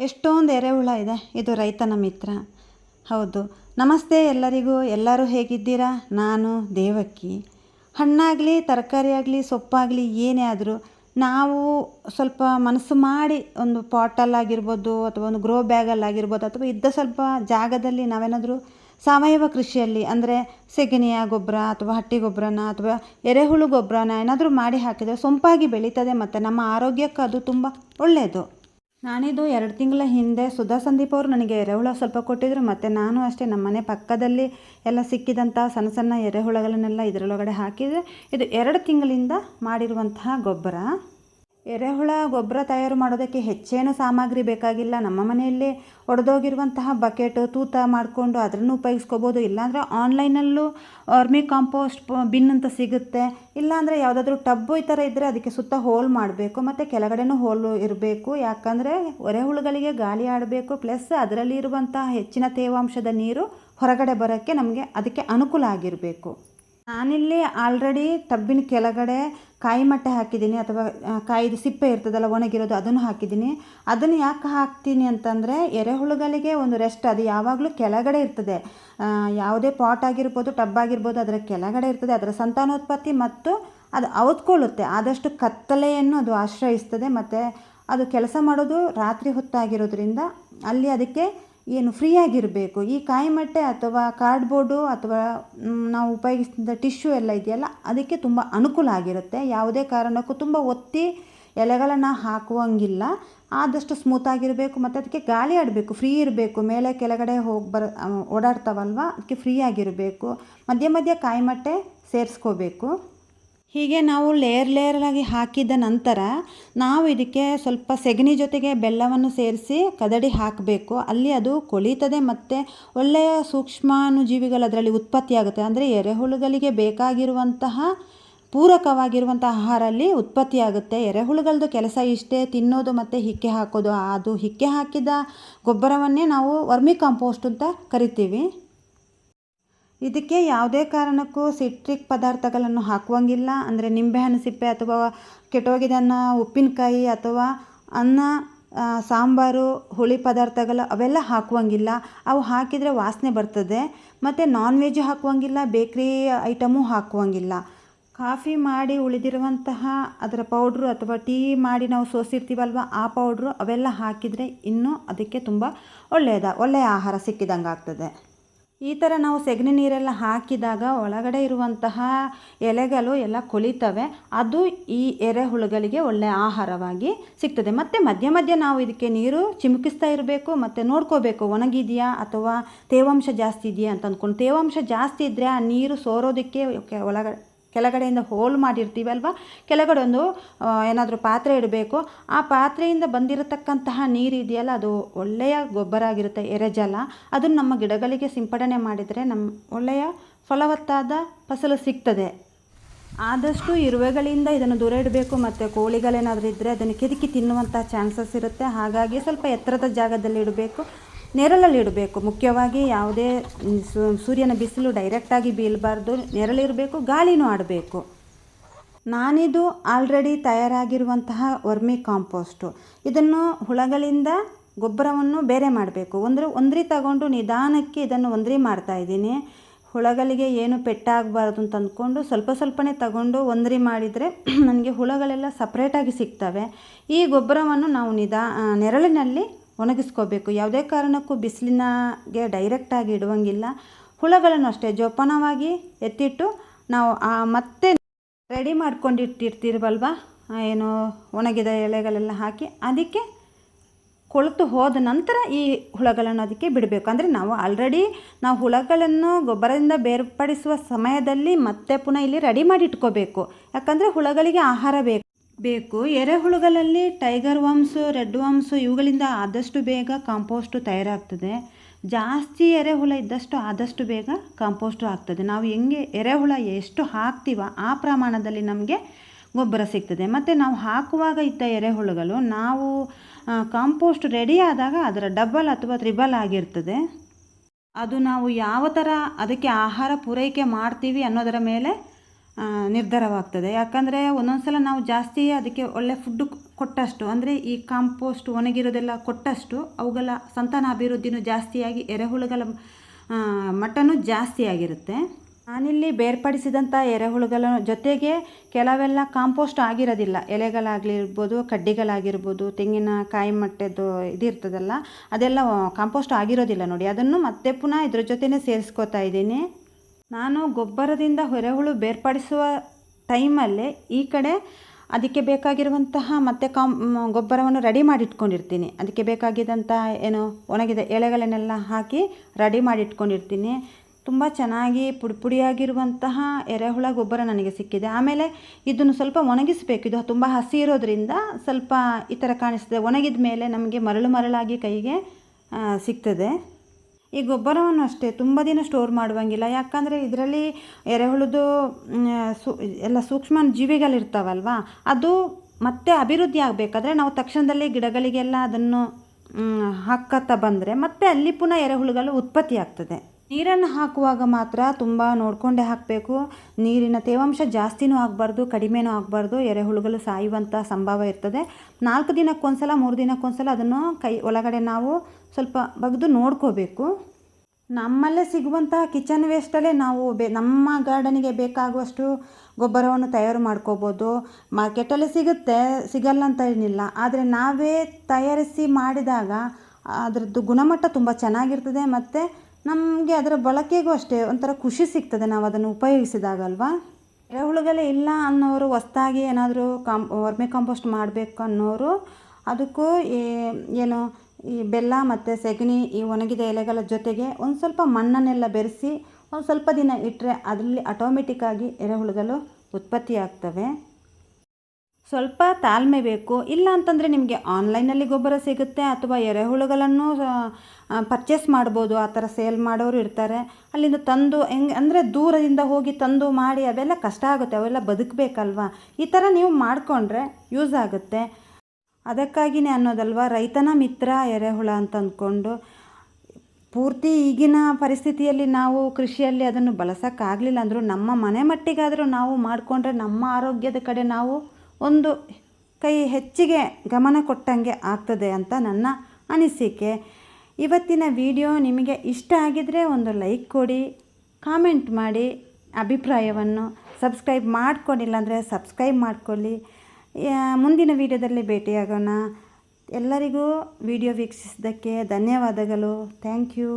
ಎಷ್ಟೊಂದು ಎರೆಹುಳ ಇದೆ. ಇದು ರೈತನ ಮಿತ್ರ. ಹೌದು. ನಮಸ್ತೆ ಎಲ್ಲರಿಗೂ. ಎಲ್ಲರೂ ಹೇಗಿದ್ದೀರಾ? ನಾನು ದೇವಕ್ಕಿ. ಹಣ್ಣಾಗಲಿ ತರಕಾರಿ ಆಗಲಿ ಸೊಪ್ಪಾಗಲಿ, ಏನೇ ಆದರೂ ನಾವು ಸ್ವಲ್ಪ ಮನಸ್ಸು ಮಾಡಿ ಒಂದು ಪಾಟಲ್ಲಾಗಿರ್ಬೋದು ಅಥವಾ ಒಂದು ಗ್ರೋ ಬ್ಯಾಗಲ್ಲಾಗಿರ್ಬೋದು ಅಥವಾ ಇದ್ದ ಸ್ವಲ್ಪ ಜಾಗದಲ್ಲಿ ನಾವೇನಾದರೂ ಸಾವಯವ ಕೃಷಿಯಲ್ಲಿ ಅಂದರೆ ಸೆಗಣಿಯ ಗೊಬ್ಬರ ಅಥವಾ ಹಟ್ಟಿ ಗೊಬ್ಬರನ ಅಥವಾ ಎರೆಹುಳು ಗೊಬ್ಬರನ ಏನಾದರೂ ಮಾಡಿ ಹಾಕಿದರೆ ಸೊಂಪಾಗಿ ಬೆಳೀತದೆ ಮತ್ತು ನಮ್ಮ ಆರೋಗ್ಯಕ್ಕೆ ಅದು ತುಂಬ ಒಳ್ಳೆಯದು ನಾನಿದು ಎರಡು ತಿಂಗಳ ಹಿಂದೆ ಸುಧಾ ಸಂದೀಪ್ ಅವರು ನನಗೆ ಎರೆಹುಳ ಸ್ವಲ್ಪ ಕೊಟ್ಟಿದ್ದರು ಮತ್ತು ನಾನು ಅಷ್ಟೇ ನಮ್ಮ ಮನೆ ಪಕ್ಕದಲ್ಲಿ ಎಲ್ಲ ಸಿಕ್ಕಿದಂಥ ಸಣ್ಣ ಸಣ್ಣ ಎರೆಹುಳಗಳನ್ನೆಲ್ಲ ಇದರೊಳಗಡೆ ಹಾಕಿದರೆ ಇದು ಎರಡು ತಿಂಗಳಿಂದ ಮಾಡಿರುವಂತಹ ಗೊಬ್ಬರ. ಎರೆಹುಳ ಗೊಬ್ಬರ ತಯಾರು ಮಾಡೋದಕ್ಕೆ ಹೆಚ್ಚೇನು ಸಾಮಗ್ರಿ ಬೇಕಾಗಿಲ್ಲ. ನಮ್ಮ ಮನೆಯಲ್ಲೇ ಒಡೆದೋಗಿರುವಂತಹ ಬಕೆಟ್, ತೂತ ಮಾಡಿಕೊಂಡು ಅದನ್ನು ಉಪಯೋಗಿಸ್ಕೋಬೋದು. ಇಲ್ಲಾಂದರೆ ಆನ್ಲೈನಲ್ಲೂ ವರ್ಮಿ ಕಾಂಪೋಸ್ಟ್ ಬಿನ್ ಅಂತ ಸಿಗುತ್ತೆ. ಇಲ್ಲಾಂದರೆ ಯಾವುದಾದ್ರೂ ಟಬ್ಬು ಈ ಥರ ಇದ್ದರೆ ಅದಕ್ಕೆ ಸುತ್ತ ಹೋಲ್ ಮಾಡಬೇಕು. ಮತ್ತು ಕೆಳಗಡೆನೂ ಹೋಲು ಇರಬೇಕು. ಯಾಕಂದರೆ ಒರೆಹುಳುಗಳಿಗೆ ಗಾಳಿ ಆಡಬೇಕು. ಪ್ಲಸ್ ಅದರಲ್ಲಿ ಇರುವಂತಹ ಹೆಚ್ಚಿನ ತೇವಾಂಶದ ನೀರು ಹೊರಗಡೆ ಬರೋಕ್ಕೆ ನಮಗೆ ಅದಕ್ಕೆ ಅನುಕೂಲ ಆಗಿರಬೇಕು. ನಾನಿಲ್ಲಿ ಆಲ್ರೆಡಿ ಟಬ್ಬಿನ ಕೆಳಗಡೆ ಕಾಯಿ ಮಟ್ಟೆ ಹಾಕಿದ್ದೀನಿ ಅಥವಾ ಕಾಯಿದು ಸಿಪ್ಪೆ ಇರ್ತದಲ್ಲ, ಒಣಗಿರೋದು ಅದನ್ನು ಹಾಕಿದ್ದೀನಿ. ಅದನ್ನು ಯಾಕೆ ಹಾಕ್ತೀನಿ ಅಂತಂದರೆ, ಎರೆಹುಳುಗಳಿಗೆ ಒಂದು ರೆಸ್ಟ್ ಅದು ಯಾವಾಗಲೂ ಕೆಳಗಡೆ ಇರ್ತದೆ. ಯಾವುದೇ ಪಾಟ್ ಆಗಿರ್ಬೋದು ಟಬ್ ಆಗಿರ್ಬೋದು, ಅದರ ಕೆಳಗಡೆ ಇರ್ತದೆ. ಅದರ ಸಂತಾನೋತ್ಪತ್ತಿ ಮತ್ತು ಅದು ಔತ್ಕೊಳ್ಳುತ್ತೆ. ಆದಷ್ಟು ಕತ್ತಲೆಯನ್ನು ಅದು ಆಶ್ರಯಿಸ್ತದೆ. ಮತ್ತು ಅದು ಕೆಲಸ ಮಾಡೋದು ರಾತ್ರಿ ಹೊತ್ತಾಗಿರೋದ್ರಿಂದ ಅಲ್ಲಿ ಅದಕ್ಕೆ ಏನು ಫ್ರೀಯಾಗಿರಬೇಕು. ಈ ಕಾಯಿಮಟ್ಟೆ ಅಥವಾ ಕಾರ್ಡ್ಬೋರ್ಡು ಅಥವಾ ನಾವು ಉಪಯೋಗಿಸಿದ ಟಿಶ್ಯೂ ಎಲ್ಲ ಇದೆಯಲ್ಲ, ಅದಕ್ಕೆ ತುಂಬ ಅನುಕೂಲ ಆಗಿರುತ್ತೆ. ಯಾವುದೇ ಕಾರಣಕ್ಕೂ ತುಂಬ ಒತ್ತಿ ಎಲೆಗಳನ್ನು ಹಾಕುವಂಗಿಲ್ಲ. ಆದಷ್ಟು ಸ್ಮೂತಾಗಿರಬೇಕು ಮತ್ತು ಅದಕ್ಕೆ ಗಾಳಿ ಆಡಬೇಕು ಫ್ರೀ ಇರಬೇಕು. ಮೇಲೆ ಕೆಳಗಡೆ ಹೋಗಿ ಬರ ಓಡಾಡ್ತಾವಲ್ವ, ಅದಕ್ಕೆ ಫ್ರೀ ಆಗಿರಬೇಕು. ಮಧ್ಯೆ ಮಧ್ಯೆ ಕಾಯಿಮಟ್ಟೆ ಸೇರಿಸ್ಕೋಬೇಕು. ಹೀಗೆ ನಾವು ಲೇಯರ್ ಲೇಯರಾಗಿ ಹಾಕಿದ ನಂತರ ನಾವು ಇದಕ್ಕೆ ಸ್ವಲ್ಪ ಸೆಗಣಿ ಜೊತೆಗೆ ಬೆಲ್ಲವನ್ನು ಸೇರಿಸಿ ಕದಡಿ ಹಾಕಬೇಕು. ಅಲ್ಲಿ ಅದು ಕೊಳೀತದೆ ಮತ್ತು ಒಳ್ಳೆಯ ಸೂಕ್ಷ್ಮಾಣುಜೀವಿಗಳು ಅದರಲ್ಲಿ ಉತ್ಪತ್ತಿಯಾಗುತ್ತೆ ಅಂದರೆ ಎರೆಹುಳುಗಳಿಗೆ ಬೇಕಾಗಿರುವಂತಹ ಪೂರಕವಾಗಿರುವಂಥ ಆಹಾರ ಅಲ್ಲಿ ಉತ್ಪತ್ತಿಯಾಗುತ್ತೆ ಎರೆಹುಳುಗಳದ್ದು ಕೆಲಸ ಇಷ್ಟೇ, ತಿನ್ನೋದು ಮತ್ತು ಹಿಕ್ಕೆ ಹಾಕೋದು. ಅದು ಹಿಕ್ಕೆ ಹಾಕಿದ ಗೊಬ್ಬರವನ್ನೇ ನಾವು ವರ್ಮಿ ಕಾಂಪೋಸ್ಟ್ ಅಂತ ಕರಿತೀವಿ. ಇದಕ್ಕೆ ಯಾವುದೇ ಕಾರಣಕ್ಕೂ ಸಿಟ್ರಿಕ್ ಪದಾರ್ಥಗಳನ್ನು ಹಾಕುವಂಗಿಲ್ಲ. ಅಂದರೆ ನಿಂಬೆಹಣ್ಣು ಸಿಪ್ಪೆ ಅಥವಾ ಕೆಟ್ಟೋಗಿದ್ದನ್ನ ಉಪ್ಪಿನಕಾಯಿ ಅಥವಾ ಅನ್ನ ಸಾಂಬಾರು, ಹುಳಿ ಪದಾರ್ಥಗಳು ಅವೆಲ್ಲ ಹಾಕುವಂಗಿಲ್ಲ. ಅವು ಹಾಕಿದರೆ ವಾಸನೆ ಬರ್ತದೆ. ಮತ್ತು ನಾನ್ ವೆಜ್ ಹಾಕುವಂಗಿಲ್ಲ ಬೇಕ್ರಿ ಐಟಮು ಹಾಕುವಂಗಿಲ್ಲ. ಕಾಫಿ ಮಾಡಿ ಉಳಿದಿರುವಂತಹ ಅದರ ಪೌಡ್ರು ಅಥವಾ ಟೀ ಮಾಡಿ ನಾವು ಸೋಸಿರ್ತೀವಲ್ವ, ಆ ಪೌಡ್ರು ಅವೆಲ್ಲ ಹಾಕಿದರೆ ಇನ್ನೂ ಅದಕ್ಕೆ ತುಂಬ ಒಳ್ಳೆಯದ, ಒಳ್ಳೆಯ ಆಹಾರ ಸಿಕ್ಕಿದಂಗೆ ಆಗ್ತದೆ ಈ ಥರ ನಾವು ಸೆಗಣಿ ನೀರೆಲ್ಲ ಹಾಕಿದಾಗ ಒಳಗಡೆ ಇರುವಂತಹ ಎಲೆಗಳು ಎಲ್ಲ ಕೊಳಿತವೆ. ಅದು ಈ ಎರೆಹುಳುಗಳಿಗೆ ಒಳ್ಳೆಯ ಆಹಾರವಾಗಿ ಸಿಗ್ತದೆ. ಮತ್ತು ಮಧ್ಯ ಮಧ್ಯ ನಾವು ಇದಕ್ಕೆ ನೀರು ಚಿಮುಕಿಸ್ತಾ ಇರಬೇಕು, ಮತ್ತು ನೋಡ್ಕೋಬೇಕು. ಒಣಗಿದೆಯಾ ಅಥವಾ ತೇವಾಂಶ ಜಾಸ್ತಿ ಇದೆಯಾ ಅಂತ ಅಂದ್ಕೊಂಡು. ತೇವಾಂಶ ಜಾಸ್ತಿ ಇದ್ದರೆ ಆ ನೀರು ಸೋರೋದಕ್ಕೆ ಒಳಗಡೆ ಕೆಳಗಡೆಯಿಂದ ಹೋಲ್ ಮಾಡಿರ್ತೀವಲ್ವ ಕೆಳಗಡೆ ಒಂದು ಏನಾದರೂ ಪಾತ್ರೆ ಇಡಬೇಕು. ಆ ಪಾತ್ರೆಯಿಂದ ಬಂದಿರತಕ್ಕಂತಹ ನೀರು ಇದೆಯಲ್ಲ, ಅದು ಒಳ್ಳೆಯ ಗೊಬ್ಬರ ಆಗಿರುತ್ತೆ, ಎರೆಜಲ. ಅದನ್ನು ನಮ್ಮ ಗಿಡಗಳಿಗೆ ಸಿಂಪಡಣೆ ಮಾಡಿದರೆ ನಮ್ಮ ಒಳ್ಳೆಯ ಫಲವತ್ತಾದ ಫಸಲು ಸಿಗ್ತದೆ. ಆದಷ್ಟು ಇರುವೆಗಳಿಂದ ಇದನ್ನು ದೂರ ಇಡಬೇಕು, ಮತ್ತು ಕೋಳಿಗಳೇನಾದರೂ ಇದ್ದರೆ ಅದನ್ನು ಕೆದಕಿ ತಿನ್ನುವಂಥ ಚಾನ್ಸಸ್ ಇರುತ್ತೆ. ಹಾಗಾಗಿ ಸ್ವಲ್ಪ ಎತ್ತರದ ಜಾಗದಲ್ಲಿ ಇಡಬೇಕು. ನೆರಳಲ್ಲಿ ಇಡಬೇಕು. ಮುಖ್ಯವಾಗಿ ಯಾವುದೇ ಸೂರ್ಯನ ಬಿಸಿಲು ಡೈರೆಕ್ಟಾಗಿ ಬೀಳಬಾರ್ದು ನೆರಳಿರಬೇಕು ಗಾಳಿನೂ ಆಡಬೇಕು. ನಾನಿದು ಆಲ್ರೆಡಿ ತಯಾರಾಗಿರುವಂತಹ ವರ್ಮಿ ಕಾಂಪೋಸ್ಟು. ಇದನ್ನು ಹುಳಗಳಿಂದ ಗೊಬ್ಬರವನ್ನು ಬೇರೆ ಮಾಡಬೇಕು. ಒಂದು ಒಂದ್ರಿ ತಗೊಂಡು ನಿಧಾನಕ್ಕೆ ಇದನ್ನು ಒಂದ್ರಿ ಮಾಡ್ತಾಯಿದ್ದೀನಿ ಹುಳಗಳಿಗೆ ಏನು ಪೆಟ್ಟಾಗಬಾರ್ದು ಅಂತ ಅಂದ್ಕೊಂಡು ಸ್ವಲ್ಪ ಸ್ವಲ್ಪನೇ ತಗೊಂಡು ಒಂದ್ರಿ ಮಾಡಿದರೆ ನನಗೆ ಹುಳಗಳೆಲ್ಲ ಸಪ್ರೇಟಾಗಿ ಸಿಗ್ತವೆ. ಈ ಗೊಬ್ಬರವನ್ನು ನಾವು ನಿಧಾ ನೆರಳಿನಲ್ಲಿ ಒಣಗಿಸ್ಕೋಬೇಕು. ಯಾವುದೇ ಕಾರಣಕ್ಕೂ ಬಿಸಿಲಿನಾಗೆ ಡೈರೆಕ್ಟಾಗಿ ಇಡುವಂಗಿಲ್ಲ. ಹುಳಗಳನ್ನು ಅಷ್ಟೇ, ಜೋಪಾನವಾಗಿ ಎತ್ತಿಟ್ಟು ನಾವು ಮತ್ತೆ ರೆಡಿ ಮಾಡ್ಕೊಂಡಿಟ್ಟಿರ್ತೀರಲ್ವ? ಏನು ಒಣಗಿದ ಎಲೆಗಳೆಲ್ಲ ಹಾಕಿ ಅದಕ್ಕೆ ಕೊಳೆತು ಹೋದ ನಂತರ ಈ ಹುಳಗಳನ್ನು ಅದಕ್ಕೆ ಬಿಡಬೇಕು. ಅಂದರೆ ನಾವು ಆಲ್ರೆಡಿ ನಾವು ಹುಳಗಳನ್ನು ಗೊಬ್ಬರದಿಂದ ಬೇರ್ಪಡಿಸುವ ಸಮಯದಲ್ಲಿ ಮತ್ತೆ ಪುನಃ ಇಲ್ಲಿ ರೆಡಿ ಮಾಡಿ ಇಟ್ಕೋಬೇಕು. ಯಾಕಂದರೆ ಹುಳಗಳಿಗೆ ಆಹಾರ ಬೇಕು. ಬೇಕು. ಎರೆಹುಳುಗಳಲ್ಲಿ ಟೈಗರ್ ವಾಮ್ಸು ರೆಡ್ ವಾಮ್ಸು ಇವುಗಳಿಂದ ಆದಷ್ಟು ಬೇಗ ಕಾಂಪೋಸ್ಟು ತಯಾರಾಗ್ತದೆ. ಜಾಸ್ತಿ ಎರೆಹುಳ ಇದ್ದಷ್ಟು ಆದಷ್ಟು ಬೇಗ ಕಾಂಪೋಸ್ಟು ಆಗ್ತದೆ. ನಾವು ಹೆಂಗೆ ಎರೆಹುಳ ಎಷ್ಟು ಹಾಕ್ತೀವ ಆ ಪ್ರಮಾಣದಲ್ಲಿ ನಮಗೆ ಗೊಬ್ಬರ ಸಿಗ್ತದೆ. ಮತ್ತು ನಾವು ಹಾಕುವಾಗ ಇದ್ದ ಎರೆಹುಳುಗಳು, ನಾವು ಕಾಂಪೋಸ್ಟ್ ರೆಡಿ ಆದಾಗ ಅದರ ಡಬಲ್ ಅಥವಾ ತ್ರಿಬಲ್ ಆಗಿರ್ತದೆ. ಅದು ನಾವು ಯಾವ ಥರ ಅದಕ್ಕೆ ಆಹಾರ ಪೂರೈಕೆ ಮಾಡ್ತೀವಿ ಅನ್ನೋದರ ಮೇಲೆ ನಿರ್ಧಾರವಾಗ್ತದೆ. ಯಾಕಂದರೆ ಒಂದೊಂದು ಸಲ ನಾವು ಜಾಸ್ತಿ ಅದಕ್ಕೆ ಒಳ್ಳೆ ಫುಡ್ಡು ಕೊಟ್ಟಷ್ಟು, ಅಂದರೆ ಈ ಕಾಂಪೋಸ್ಟ್ ಒಣಗಿರೋದೆಲ್ಲ ಕೊಟ್ಟಷ್ಟು ಅವುಗಳ ಸಂತಾನ ಅಭಿವೃದ್ಧಿನೂ ಜಾಸ್ತಿಯಾಗಿ ಎರೆಹುಳುಗಳ ಮಟ್ಟನೂ ಜಾಸ್ತಿ ಆಗಿರುತ್ತೆ. ನಾನಿಲ್ಲಿ ಬೇರ್ಪಡಿಸಿದಂಥ ಎರೆಹುಳುಗಳ ಜೊತೆಗೆ ಕೆಲವೆಲ್ಲ ಕಾಂಪೋಸ್ಟ್ ಆಗಿರೋದಿಲ್ಲ. ಎಲೆಗಳಾಗಿರ್ಬೋದು, ಕಡ್ಡಿಗಳಾಗಿರ್ಬೋದು, ತೆಂಗಿನ ಕಾಯಿ ಮಟ್ಟೆದು ಇದಿರ್ತದಲ್ಲ, ಅದೆಲ್ಲ ಕಾಂಪೋಸ್ಟ್ ಆಗಿರೋದಿಲ್ಲ ನೋಡಿ. ಅದನ್ನು ಮತ್ತೆ ಪುನಃ ಇದ್ರ ಜೊತೆನೇ ಸೇರಿಸ್ಕೋತಾ ಇದ್ದೀನಿ. ನಾನು ಗೊಬ್ಬರದಿಂದ ಎರೆಹುಳು ಬೇರ್ಪಡಿಸುವ ಟೈಮಲ್ಲೇ ಈ ಕಡೆ ಅದಕ್ಕೆ ಬೇಕಾಗಿರುವಂತಹ ಮತ್ತೆ ಕಾಮ್ ಗೊಬ್ಬರವನ್ನು ರೆಡಿ ಮಾಡಿ ಇಟ್ಕೊಂಡಿರ್ತೀನಿ ಅದಕ್ಕೆ ಬೇಕಾಗಿದ್ದಂಥ ಏನು ಒಣಗಿದ ಎಲೆಗಳನ್ನೆಲ್ಲ ಹಾಕಿ ರೆಡಿ ಮಾಡಿ ಇಟ್ಕೊಂಡಿರ್ತೀನಿ ತುಂಬ ಚೆನ್ನಾಗಿ ಪುಡಿ ಪುಡಿಯಾಗಿರುವಂತಹ ಎರೆಹುಳ ಗೊಬ್ಬರ ನನಗೆ ಸಿಕ್ಕಿದೆ. ಆಮೇಲೆ ಇದನ್ನು ಸ್ವಲ್ಪ ಒಣಗಿಸಬೇಕು. ಇದು ತುಂಬ ಹಸಿ ಇರೋದ್ರಿಂದ ಸ್ವಲ್ಪ ಈ ಥರ ಕಾಣಿಸ್ತದೆ. ಒಣಗಿದ ಮೇಲೆ ನಮಗೆ ಮರಳು ಮರಳಾಗಿ ಕೈಗೆ ಸಿಗ್ತದೆ. ಈ ಗೊಬ್ಬರವನ್ನು ಅಷ್ಟೇ ತುಂಬ ದಿನ ಸ್ಟೋರ್ ಮಾಡುವಂಗಿಲ್ಲ. ಯಾಕಂದರೆ ಇದರಲ್ಲಿ ಎರೆಹುಳದು ಮ್, ಸು ಎಲ್ಲ ಸೂಕ್ಷ್ಮ ಜೀವಿಗಳಿರ್ತಾವಲ್ವ ಅದು ಮತ್ತೆ ಅಭಿವೃದ್ಧಿ ಆಗಬೇಕಾದ್ರೆ ನಾವು ತಕ್ಷಣದಲ್ಲಿ ಗಿಡಗಳಿಗೆಲ್ಲ ಅದನ್ನು ಹಾಕತ್ತಾ ಬಂದರೆ ಮತ್ತೆ ಅಲ್ಲಿ ಪುನಃ ಎರೆಹುಳುಗಳು ಉತ್ಪತ್ತಿ ಆಗ್ತದೆ ನೀರನ್ನು ಹಾಕುವಾಗ ಮಾತ್ರ ತುಂಬ ನೋಡಿಕೊಂಡೇ ಹಾಕಬೇಕು. ನೀರಿನ ತೇವಾಂಶ ಜಾಸ್ತಿನೂ ಆಗಬಾರ್ದು, ಕಡಿಮೆನೂ ಆಗಬಾರ್ದು ಎರೆಹುಳುಗಳು ಸಾಯುವಂಥ ಸಂಭವ ಇರ್ತದೆ. ನಾಲ್ಕು ದಿನಕ್ಕೊಂದ್ಸಲ, ಮೂರು ದಿನಕ್ಕೊಂದ್ಸಲ ಅದನ್ನು ಕೈ ಒಳಗಡೆ ನಾವು ಸ್ವಲ್ಪ ಬಗ್ದು ನೋಡ್ಕೋಬೇಕು. ನಮ್ಮಲ್ಲೇ ಸಿಗುವಂತಹ ಕಿಚನ್ ವೇಸ್ಟಲ್ಲೇ ನಾವು ಬೆ, ನಮ್ಮ ಗಾರ್ಡನಿಗೆ ಬೇಕಾಗುವಷ್ಟು ಗೊಬ್ಬರವನ್ನು ತಯಾರು ಮಾಡ್ಕೋಬೋದು. ಮಾರ್ಕೆಟಲ್ಲಿ ಸಿಗುತ್ತೆ, ಸಿಗಲ್ಲ ಅಂತ ಏನಿಲ್ಲ. ಆದರೆ ನಾವೇ ತಯಾರಿಸಿ ಮಾಡಿದಾಗ ಅದರದ್ದು ಗುಣಮಟ್ಟ ತುಂಬ ಚೆನ್ನಾಗಿರ್ತದೆ. ಮತ್ತು ನಮಗೆ ಅದರ ಬಳಕೆಗೂ ಅಷ್ಟೇ ಒಂಥರ ಖುಷಿ ಸಿಗ್ತದೆ ನಾವು ಅದನ್ನು ಉಪಯೋಗಿಸಿದಾಗ ಅಲ್ವಾ? ಎರೆಹುಳುಗಳೇ ಇಲ್ಲ ಅನ್ನೋರು ಹೊಸ್ದಾಗಿ ಏನಾದರೂ ಕಾಂ, ವರ್ಮಿ ಕಾಂಪೋಸ್ಟ್ ಮಾಡಬೇಕು ಅನ್ನೋರು ಅದಕ್ಕೂ ಏನು, ಈ ಬೆಲ್ಲ ಮತ್ತು ಸೆಗಣಿ ಈ ಒಣಗಿದ ಎಲೆಗಳ ಜೊತೆಗೆ ಒಂದು ಸ್ವಲ್ಪ ಮಣ್ಣನ್ನೆಲ್ಲ ಬೆರೆಸಿ ಒಂದು ಸ್ವಲ್ಪ ದಿನ ಇಟ್ಟರೆ ಅದರಲ್ಲಿ ಆಟೋಮೆಟಿಕ್ಕಾಗಿ ಎರೆಹುಳುಗಳು ಉತ್ಪತ್ತಿ ಆಗ್ತವೆ ಸ್ವಲ್ಪ ತಾಳ್ಮೆ ಬೇಕು. ಇಲ್ಲ ಅಂತಂದರೆ ನಿಮಗೆ ಆನ್ಲೈನಲ್ಲಿ ಗೊಬ್ಬರ ಸಿಗುತ್ತೆ ಅಥವಾ ಎರೆಹುಳುಗಳನ್ನು ಪರ್ಚೇಸ್ ಮಾಡ್ಬೋದು, ಆ ಥರ ಸೇಲ್ ಮಾಡೋರು ಇರ್ತಾರೆ. ಅಲ್ಲಿಂದ ತಂದು ಹೆಂಗೆ, ಅಂದರೆ ದೂರದಿಂದ ಹೋಗಿ ತಂದು ಮಾಡಿ ಅವೆಲ್ಲ ಕಷ್ಟ ಆಗುತ್ತೆ, ಅವೆಲ್ಲ ಬದುಕಬೇಕಲ್ವಾ? ಈ ಥರ ನೀವು ಮಾಡಿಕೊಂಡ್ರೆ ಯೂಸ್ ಆಗುತ್ತೆ. ಅದಕ್ಕಾಗಿಯೇ ಅನ್ನೋದಲ್ವ, ರೈತನ ಮಿತ್ರ ಎರೆಹುಳ ಅಂತ ಅಂದ್ಕೊಂಡು, ಪೂರ್ತಿ ಈಗಿನ ಪರಿಸ್ಥಿತಿಯಲ್ಲಿ ನಾವು ಕೃಷಿಯಲ್ಲಿ ಅದನ್ನು ಬಳಸೋಕ್ಕಾಗಲಿಲ್ಲ ಅಂದರೂ ನಮ್ಮ ಮನೆ ಮಟ್ಟಿಗಾದರೂ ನಾವು ಮಾಡಿಕೊಂಡ್ರೆ ನಮ್ಮ ಆರೋಗ್ಯದ ಕಡೆ ನಾವು ಒಂದು ಕೈ ಹೆಚ್ಚಿಗೆ ಗಮನ ಕೊಟ್ಟಂಗೆ ಆಗ್ತದೆ ಅಂತ ನನ್ನ ಅನಿಸಿಕೆ. ಇವತ್ತಿನ ವಿಡಿಯೋ ನಿಮಗೆ ಇಷ್ಟ ಆಗಿದರೆ ಒಂದು ಲೈಕ್ ಕೊಡಿ, ಕಾಮೆಂಟ್ ಮಾಡಿ, ಅಭಿಪ್ರಾಯವನ್ನು ಸಬ್ಸ್ಕ್ರೈಬ್ ಮಾಡ್ಕೊಂಡಿಲ್ಲ ಅಂದರೆ ಸಬ್ಸ್ಕ್ರೈಬ್ ಮಾಡ್ಕೊಳ್ಳಿ. ಮುಂದಿನ ವಿಡಿಯೋದಲ್ಲಿ ಭೇಟಿಯಾಗೋಣ. ಎಲ್ಲರಿಗೂ ವಿಡಿಯೋ ವೀಕ್ಷಿಸಿದ್ದಕ್ಕೆ ಧನ್ಯವಾದಗಳು. Thank you.